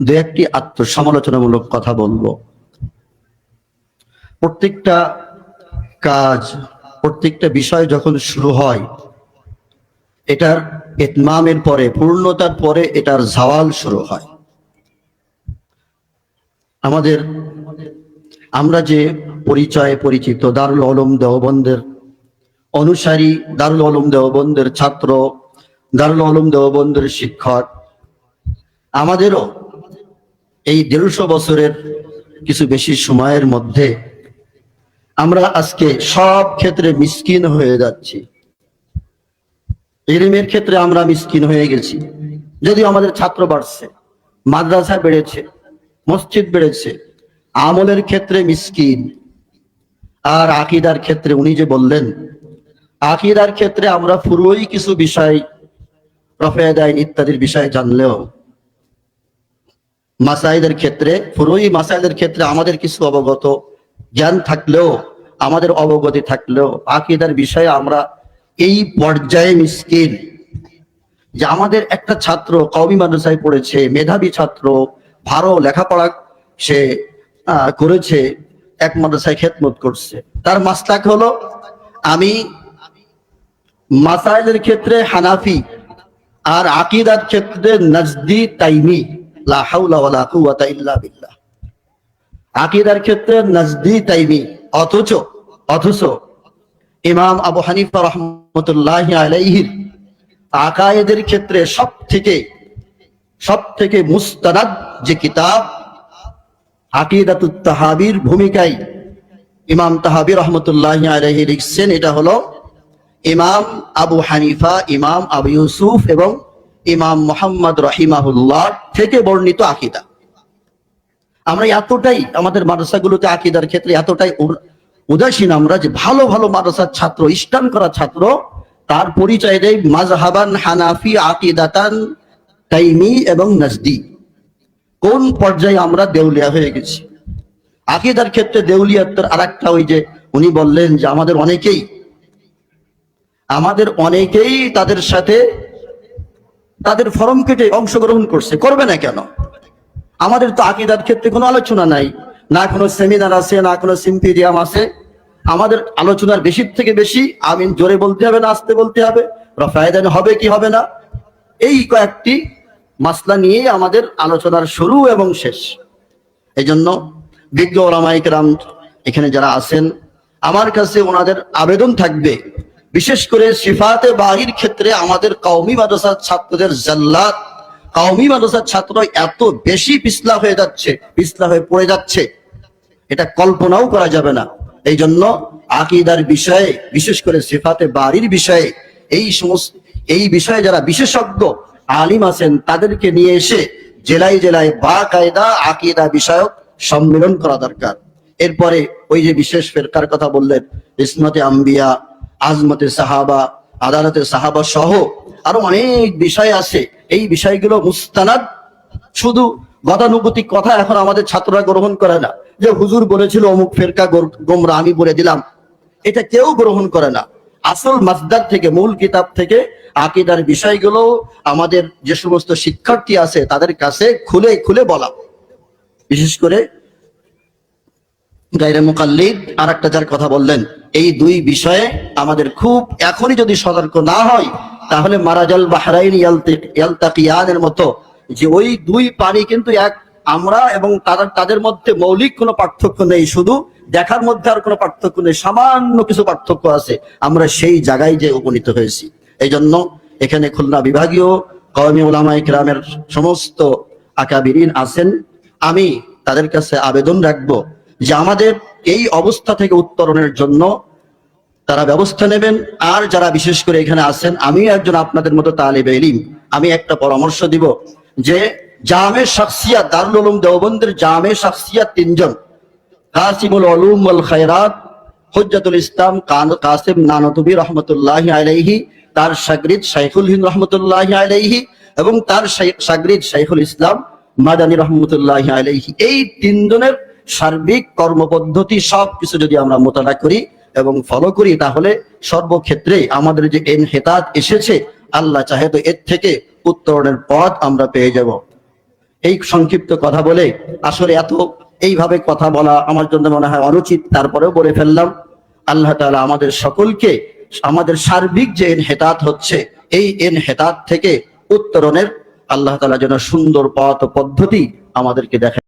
দু একটি আত্মসমালোচনামূলক কথা বলব। প্রত্যেকটা কাজ, প্রত্যেকটা বিষয় যখন শুরু হয়, এটার ইতমামের পরে, পূর্ণতার পরে এটার জাওয়াল শুরু হয়। আমাদের, আমরা যে পরিচয়ে পরিচিত দারুল আলম দেওবন্দের অনুসারী, দারুল আলম দেওবন্দের ছাত্র, দারুল আলম দেওবন্দের শিক্ষক, আমাদেরও এই দেড়শো বছরের কিছু বেশি সময়ের মধ্যে আমরা আজকে সব ক্ষেত্রে মিসকিন হয়ে যাচ্ছি। ইলিমের ক্ষেত্রে আমরা মিসকিন হয়ে গেছি। যদিও আমাদের ছাত্র বাড়ছে, মাদ্রাসা বেড়েছে, মসজিদ বেড়েছে, আমলের ক্ষেত্রে মিসকিন। আর আকিদার ক্ষেত্রে উনি যে বললেন, আকিদার ক্ষেত্রে আমরা পুরোই কিছু বিষয় রফেদাইন ইত্যাদির বিষয় জানলেও মাসাইদের ক্ষেত্রে, পুরোই মাসাইদের ক্ষেত্রে আমাদের কিছু অবগত জ্ঞান থাকলেও, আমাদের অবগতি থাকলেও, আকিদার বিষয়ে আমরা এই পর্যায়ে মিসকিন। যে আমাদের একটা ছাত্র কওমি মাদ্রাসায় পড়েছে, মেধাবী ছাত্র, ভালো লেখাপড়া সে করেছে, এক মাদ্রাসায় খেদমত করছে। তার মাস্তাক হলো, আমি মাসাইলের ক্ষেত্রে হানাফি আর আকিদার ক্ষেত্রে নজদি তাইমি। আকিদার ক্ষেত্রে নজদি তাইমি অথচ অথচ ইমাম আবু হানিফা রহমতুল্লাহ আলাইহির আকায়েদের ক্ষেত্রে সব থেকে সব থেকে মুস্তানাদ যে কিতাব, আকিদাতুত তাহাবির ভূমিকায় ইমাম তাহাবি রহমতুল্লাহ আলাইহি লিখছেন, এটা হলো ইমাম আবু হানিফা, ইমাম আবু ইউসুফ এবং ইমাম মোহাম্মদ রহিমাহুল্লাহ থেকে বর্ণিত আকিদা। আমরা এতটাই আমাদের মাদ্রাসাগুলোতে আকিদার ক্ষেত্রে এতটাই উদাসীন আমরা যে ভালো ভালো মাদ্রাসার ছাত্র ইস্টার্ন করা ছাত্র, তার পরিচয় দেয় মাজহাবান হানাফি আকিদাতান তাইমি এবং নজদি। কোন পর্যায়ে আমরা দেউলিয়া হয়ে গেছি? আকিদার ক্ষেত্রে দেউলিয়াত্তর আর একটা ওই যে উনি বললেন যে আমাদের অনেকেই আমাদের অনেকেই তাদের সাথে তাদের ফরম কেটে অংশগ্রহণ করছে, করবে না কেন? আমাদের তো আকিদার ক্ষেত্রে কোনো আলোচনা নাই। না কোনো সেমিনার আছে, না কোনো সিম্পিরিয়াম আছে। আমাদের আলোচনার বেশি থেকে বেশি আমি জোরে বলতে হবে না আসতে বলতে হবে রফায়দান হবে কি হবে না? এই কয়েকটি মাসলা নিয়ে আমাদের আলোচনার শুরু এবং শেষ। এই জন্য বিজ্ঞ ওলামাইক রাম এখানে যারা আছেন, আমার কাছে ওনাদের আবেদন থাকবে বিশেষ করে সিফাতে বাহির ক্ষেত্রে আমাদের কওমি মাদ্রাসার ছাত্রদের জাল্লাত কওমি মাদ্রাসার ছাত্র এত বেশি পিছলা হয়ে যাচ্ছে, পিছলা হয়ে পড়ে যাচ্ছে। এটা কল্পনাও করা যাবে না। এই জন্য আকিদার বিষয়ে, বিশেষ করে সিফাতে বাড়ির বিষয়ে, এই সমস্ত, এই বিষয়ে যারা বিশেষজ্ঞ, আলিম আছেন, তাদেরকে নিয়ে এসে জেলায় জেলায় বা কায়দা আকিদা বিষয়ক সম্মেলন করা দরকার। এরপরে ওই যে বিশেষ ফেরকার কথা বললেন ইসমতে আম্বিয়া আজমতে সাহাবা আদালতে সাহাবা সহ আরও অনেক বিষয় আছে। এই বিষয়গুলো মুস্তানাদ শুধু গতানুগতিক কথা এখন আমাদের ছাত্ররা গ্রহণ করে না। যে হুজুর বলেছিল, অমুক ফেরকা গোমরা আমি বলে দিলাম। এটা কেউ গ্রহণ করে না। আসল মাসদার থেকে, মূল কিতাব থেকে আকিদার বিষয়গুলো আমাদের যে সমস্ত শিক্ষার্থী আছে, তাদের কাছে খুলে খুলে বলা। বিশেষ করে গাইরে মুকাল্লিদ আর একটা যার কথা বললেন এই দুই বিষয়ে আমাদের খুব এখনই যদি সতর্ক না হয়, তাহলে মারাজাল বাহরাইন ইয়ালতি- ইয়ালতাকিয়ানের মতো যে ওই দুই পানি কিন্তু এক, আমরা এবং তারা তাদের মধ্যে মৌলিক কোনো পার্থক্য নেই, শুধু দেখার মধ্যে আর কোনো পার্থক্য নেই, সামান্য কিছু পার্থক্য আছে। আমরা সেই জায়গায় যে উপনীত হয়েছি। এই জন্য এখানে খুলনা বিভাগীয় কওমি ওলামাই গ্রামের সমস্ত আকাবিরিন আছেন। আমি তাদের কাছে আবেদন রাখব যে আমাদের এই অবস্থা থেকে উত্তরণের জন্য তারা ব্যবস্থা নেবেন। আর যারা বিশেষ করে এখানে আছেন, আমি একজন আপনাদের মতো তালিবে ইলিম। আমি একটা পরামর্শ দিব যে জামে শাখসিয়াত, দারুল উলুম দেওবন্দের জামে শাখসিয়াত তিনজন, কাসিমুল উলুম ওয়াল খায়রাত, হুজ্জাতুল ইসলাম কাসিম নানতুবি রহমতুল্লাহ আলাইহি, তার শাগরিদ শাইখুল হিন রহমতুল্লাহ আলাইহি, এবং তার শাগরিদ শাইখুল ইসলাম মাদানী রহমতুল্লাহ আলাইহি। এই তিনজনের সার্বিক কর্মপদ্ধতি সব কিছু যদি আমরা মোতালা করি এবং ফলো করি, তাহলে সর্বক্ষেত্রে আমাদের যে এনহেতাত এসেছে, আল্লাহ চাহে তো এর থেকে উত্তরণের পথ আমরা পেয়ে যাব। এই সংক্ষিপ্ত কথা বলে আসলে এত এইভাবে কথা বলা আমার জন্য মনে হয় অনুচিত, তারপরেও বলে ফেললাম। আল্লাহ তাআলা আমাদের সকলকে আমাদের সার্বিক যে এনহেতাত হচ্ছে, এই এনহেতাত থেকে উত্তরণের আল্লাহ তালা যেন সুন্দর পথ পদ্ধতি আমাদেরকে দেখা